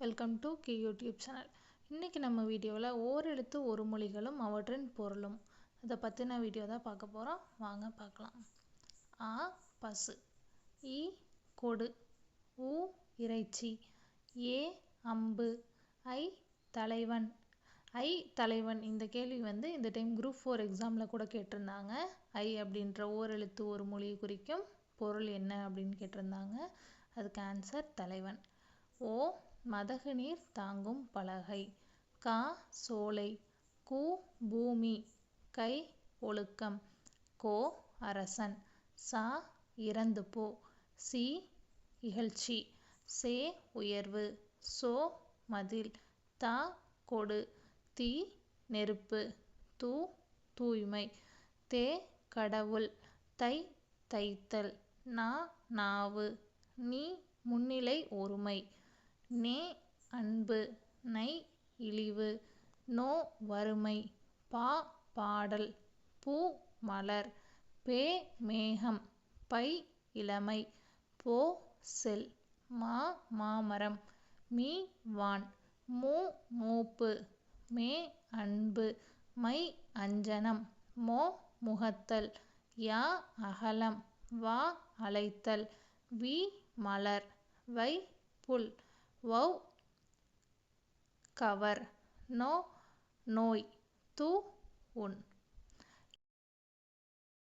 Welcome to கி YouTube channel இன்றைக்கி நம்ம வீடியோவில் ஓரெழுத்து ஒரு மொழிகளும் அவற்றின் பொருளும். அதை பற்றின வீடியோ தான் பார்க்க போகிறோம் வாங்க பார்க்கலாம். ஆ பசு. இ கொடு. உ இறைச்சி. ஏ அம்பு. ஐ தலைவன். ஐ தலைவன். இந்த கேள்வி வந்து இந்த டைம் குரூப் ஃபோர் எக்ஸாமில் கூட கேட்டிருந்தாங்க. ஐ அப்படின்ற ஓரெழுத்து ஒரு மொழியை குறிக்கும் பொருள் என்ன அப்படின்னு கேட்டிருந்தாங்க. அதுக்கு ஆன்சர் தலைவன். ஓ மதகு நீர் தாங்கும் பலகை. கா சோலை. கு பூமி. கை ஒழுக்கம். கோ அரசன். சா இறந்து போ. சி இகழ்ச்சி. சே உயர்வு. சோ மதில். தா கொடு. தீ நெருப்பு. து தூய்மை. தே கடவுள். தை தைத்தல். நா நாவு. நீ முன்னிலை ஒருமை. நே அன்பு நை இழிவு நோ வறுமை பா பாடல் பூ மலர் பே மேகம் பை இளமை போ செல் மா மாமரம் மீ வான் மூ மூப்பு மே அன்பு மை அஞ்சனம் மோ முகத்தல் யா அகலம் வா அழைத்தல் வி மலர் வை புல். வௌ கவர். நோ நோய். து உன்.